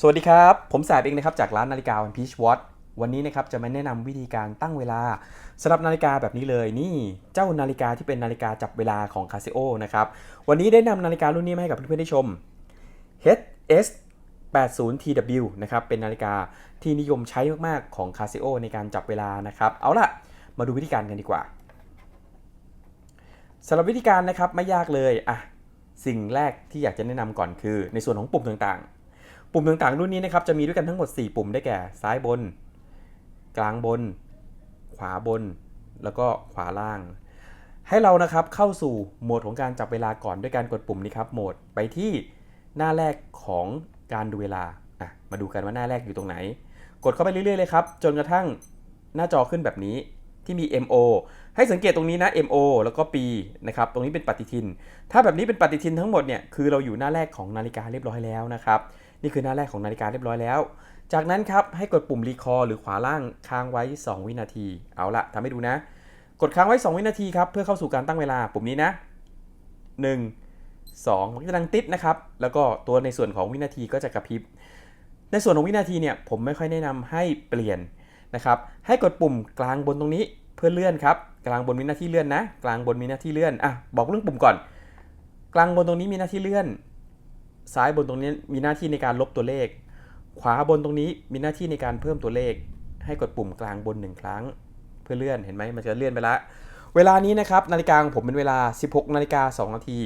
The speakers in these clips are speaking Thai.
สวัสดีครับ ผมแสบเองนะครับจากร้านนาฬิกาวันพีชวอตวันนี้นะครับจะมาแนะนำวิธีการตั้งเวลาสำหรับนาฬิกาแบบนี้เลยนี่เจ้านาฬิกาที่เป็นนาฬิกาจับเวลาของ Casio นะครับวันนี้ได้นำนาฬิการุ่นนี้มาให้กับเพื่อนๆได้ชม HS 80 TW นะครับเป็นนาฬิกาที่นิยมใช้มากๆของ Casio ในการจับเวลานะครับเอาล่ะมาดูวิธีการกันดีกว่าสำหรับวิธีการนะครับไม่ยากเลยอะสิ่งแรกที่อยากจะแนะนำก่อนคือ ในส่วนของปุ่มต่างๆ ปุ่มต่างๆ รุ่นนี้นะครับจะมีด้วยกันทั้งหมด 4 ปุ่มได้แก่ ซ้ายบน กลางบน ขวาบน แล้วก็ขวาล่าง ให้เรานะครับเข้าสู่โหมดของการจับเวลาก่อนด้วยการกดปุ่มนี้ครับโหมดไปที่หน้าแรกของการดูเวลาอะมาดูกันว่าหน้าแรกอยู่ตรงไหน กดเข้าไปเรื่อยๆเลยครับ จนกระทั่งหน้าจอขึ้นแบบนี้ที่มี MO ให้สังเกตตรงนี้นะ MO แล้วก็ปีนะครับ ตรงนี้เป็นปฏิทิน ถ้าแบบนี้เป็นปฏิทินทั้งหมดเนี่ย คือเราอยู่หน้าแรกของนาฬิกาเรียบร้อยแล้วนะครับ นี่คือหน้าแรกของนาฬิกาเรียบร้อยแล้ว จากนั้นครับให้กดปุ่มรีคอร์หรือขวาล่างค้างไว้ 2 วินาที เอาละทำให้ดูนะ กดค้างไว้ 2 วินาทีครับเพื่อเข้าสู่การตั้งเวลาปุ่มนี้นะ 1 2มันก็จะดังติดนะครับ แล้วก็ตัวในส่วนของวินาทีก็จะกระพริบ ในส่วนของวินาทีเนี่ยผมไม่ค่อยแนะนำให้เปลี่ยนนะครับ ให้กดปุ่มกลางบนตรงนี้เพื่อเลื่อนครับ กลางบนมีหน้าที่เลื่อนนะ กลางบนมีหน้าที่เลื่อน อะ บอกเรื่องปุ่มก่อน กลางบนตรงนี้มีหน้าที่เลื่อน ซ้ายบนตรงนี้มีหน้าที่ในการลบตัวเลข ขวาบนตรงนี้มีหน้าที่ในการเพิ่มตัวเลข ให้กดปุ่มกลางบนหนึ่งครั้ง เพื่อเลื่อนเห็นไหมมันจะเลื่อนไปละ เวลานี้นะครับนาฬิกาของผมเป็นเวลา 16นาฬิกา2นาที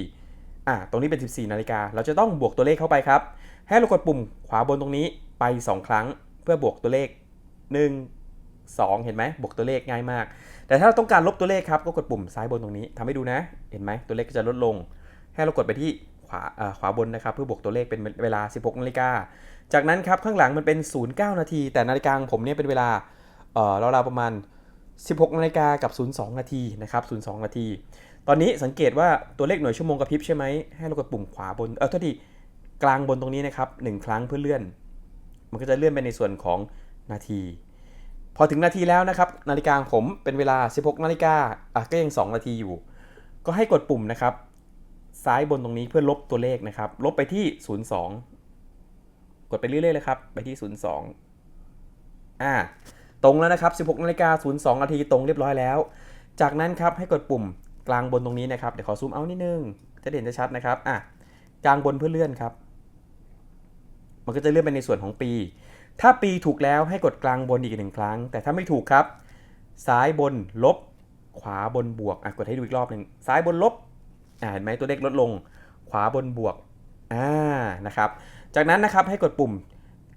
อะตรงนี้เป็น 14นาฬิกาเราจะต้องบวกตัวเลขเข้าไปครับ ให้เรากดปุ่มขวาบนตรงนี้ไป 2 ครั้ง เพื่อบวกตัวเลข 1 2 เห็นไหมบวกตัวเลขง่ายมาก แต่ถ้าเราต้องการลบตัวเลขครับ ก็กดปุ่มซ้ายบนตรงนี้ทำให้ดูนะ เห็นไหมตัวเลขก็จะลดลง ให้เรากดไปที่ ขวาขวาบนนะครับเพื่อบวกตัวเลขเป็นเวลา 16นาฬิกาจากนั้นครับข้างหลังมันเป็น 09 นาที แต่นาฬิกาของผมเนี่ยเป็นเวลาเอ่อราวๆประมาณ 16นาฬิกากับ 02 นาทีนะครับ02 นาที ตอนนี้สังเกตว่าตัวเลขหน่วยชั่วโมงกระพริบใช่ไหมให้เรากดปุ่มขวาบนเออโทษทีกลางบนตรงนี้นะครับหนึ่งครั้งเพื่อเลื่อน มันก็จะเลื่อนไปในส่วนของนาที พอถึงนาทีแล้วนะครับนาฬิกาผมเป็นเวลา 16 นาฬิกาอะก็ยัง 2 นาทีอยู่ ก็ให้กดปุ่มนะครับ ซ้ายบนตรงนี้เพื่อลบตัวเลขนะครับ ลบไปที่ 02 กดไปเรื่อยๆเลยครับ ไปที่ 02 อ่า ตรงแล้วนะครับ 16นาฬิกา02นาทีตรงเรียบร้อยแล้ว จากนั้นครับให้กดปุ่มกลางบนตรงนี้นะครับ เดี๋ยวขอซูมเอานิดนึง จะได้เห็นชัดนะครับ อะ กลางบนเพื่อเลื่อนครับ มันก็จะเลื่อนไปในส่วนของปี ถ้าปีถูกแล้วให้กดกลางบนอีกหนึ่งครั้ง แต่ถ้าไม่ถูกครับ ซ้ายบนลบ ขวาบนบวก อะ กดให้ดูอีกรอบหนึ่งซ้ายบนลบ เห็นไหมตัวเลขลดลง ขวาบนบวกอ่านะครับ จากนั้นนะครับให้กดปุ่ม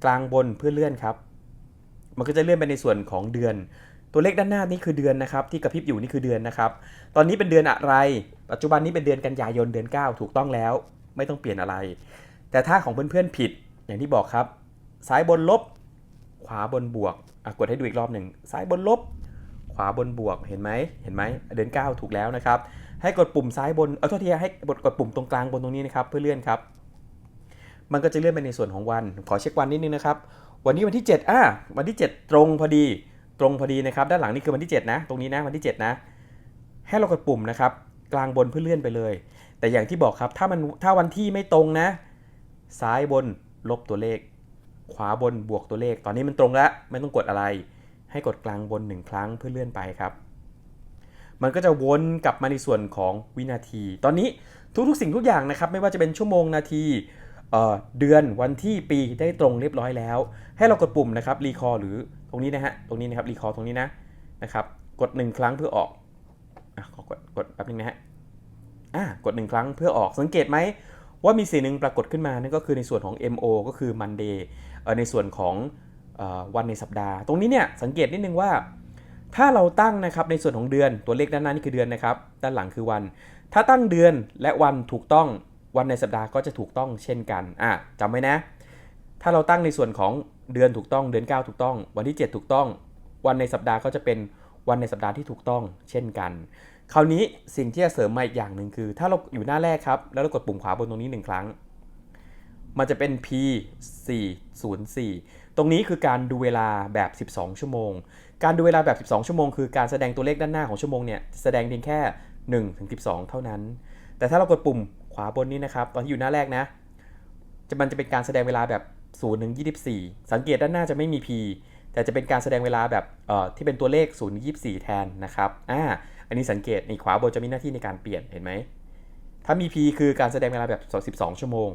กลางบนเพื่อเลื่อนครับ มันก็จะเลื่อนไปในส่วนของเดือน ตัวเลขด้านหน้านี่คือเดือนนะครับที่กระพริบอยู่นี่คือเดือนนะครับ ตอนนี้เป็นเดือนอะไร ปัจจุบันนี้เป็นเดือนกันยายนเดือน 9 ถูกต้องแล้ว ไม่ต้องเปลี่ยนอะไร แต่ถ้าของเพื่อนๆผิดอย่างที่บอกครับ ซ้ายบนลบ ขวาบนบวกกดให้ดูอีกรอบหนึ่งซ้ายบนลบ ขวาบนบวกเห็นไหมเห็นไหมเดือน 9 ถูกแล้วนะครับ ให้กดปุ่มซ้ายบน เออโทษทีให้กดกดปุ่มตรงกลางบนตรงนี้นะครับเพื่อเลื่อนครับ มันก็จะเลื่อนไปในส่วนของวัน ขอเช็ควันนิดนึงนะครับ วันนี้วันที่ 7อะวันที่ 7 ตรงพอดี ตรงพอดีนะครับ ด้านหลังนี่คือวันที่ 7 นะ ตรงนี้นะวันที่ 7 นะ ให้เรากดปุ่มนะครับ กลางบนเพื่อเลื่อนไปเลย แต่อย่างที่บอกครับ ถ้ามัน ถ้าวันที่ไม่ตรงนะ ซ้ายบนลบตัวเลข ขวาบนบวกตัวเลข ตอนนี้มันตรงแล้ว ไม่ต้องกดอะไร ให้กดกลางบนหนึ่งครั้งเพื่อเลื่อนไปครับ มันก็จะวนกลับมาในส่วนของวินาที ตอนนี้ทุกๆสิ่งทุกอย่างนะครับ ไม่ว่าจะเป็นชั่วโมงนาทีเเดือนวันที่ปีได้ตรงเรียบร้อยแล้ว ให้เรากดปุ่มนะครับรีคอร์หรือตรงนี้นะฮะตรงนี้นะครับรีคอร์ตรงนี้นะนะครับกด 1 ครั้งเพื่อออกอะขอกดกดแป๊บนึงนะฮะอะกด 1 ครั้งเพื่อออกสังเกตไหมว่ามีสีหนึ่งปรากฏขึ้นมานั่นก็คือในส่วนของ MO ก็คือ Monday เอ่อในส่วนของอวันในสัปดาห์ ตรงนี้เนี่ยสังเกตนิดนึงว่า ถ้าเราตั้งนะครับในส่วนของเดือนตัวเลขด้านหน้านี่คือเดือนนะครับ ด้านหลังคือวัน ถ้าตั้งเดือนและวันถูกต้องวันในสัปดาห์ก็จะถูกต้องเช่นกันอะจำไว้นะ ถ้าเราตั้งในส่วนของเดือนถูกต้องเดือน 9 ถูกต้อง วันที่ 7 ถูกต้อง วันในสัปดาห์ก็จะเป็นวันในสัปดาห์ที่ถูกต้องเช่นกัน คราวนี้สิ่งที่จะเสริมมาอีกอย่างหนึ่งคือ ถ้าเราอยู่หน้าแรกครับ แล้วเรากดปุ่มขวาบนตรงนี้หนึ่งครั้ง มันจะเป็น P 4 0 4ตรงนี้คือการดูเวลาแบบ 12 ชั่วโมง การดูเวลาแบบ 12 ชั่วโมงคือการแสดงตัวเลขด้านหน้าของชั่วโมงเนี่ยแสดงเพียงแค่1ถึง12 เท่านั้น แต่ถ้าเรากดปุ่มขวาบนนี้นะครับตอนที่อยู่หน้าแรกนะจะมันจะเป็นการแสดงเวลาแบบ0ถึง24 สังเกตด้านหน้าจะไม่มี P แต่จะเป็นการแสดงเวลาแบบเอ่อที่เป็นตัวเลข0ถึง24 แทนนะครับอ่าอันนี้สังเกตนี่ขวาบนจะมีหน้าที่ในการเปลี่ยนเห็นไหมถ้ามี P คือการแสดงเวลาแบบ 12 ชั่วโมง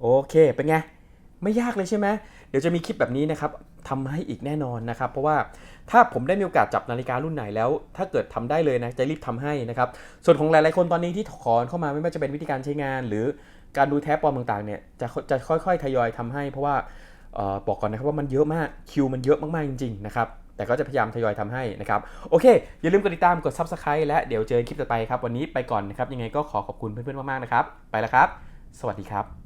โอเค เป็นไง ไม่ยากเลยใช่ไหมเดี๋ยวจะมีคลิปแบบนี้นะครับทำให้อีกแน่นอนนะครับ เพราะว่าถ้าผมได้มีโอกาสจับนาฬิการุ่นไหนแล้ว ถ้าเกิดทำได้เลยนะจะรีบทำให้นะครับ ส่วนของหลายๆคนตอนนี้ที่ขอเข้ามาไม่ว่าจะเป็นวิธีการใช้งาน หรือการดูแท็บปลอมต่างๆเนี่ยจะจะค่อยๆทยอยทำให้ เพราะว่าออบอกก่อนนะครับว่ามันเยอะมากคิวมันเยอะมากๆจริงๆนะครับแต่ก็จะพยายามทยอยทำให้นะครับ โอเค อย่าลืมกดติดตามกด Subscribe และเดี๋ยวเจอคลิปต่อไปครับ วันนี้ไปก่อนนะครับ ยังไงก็ขอขอบคุณเพื่อนๆมากๆนะครับ ไปแล้วครับ สวัสดีครับ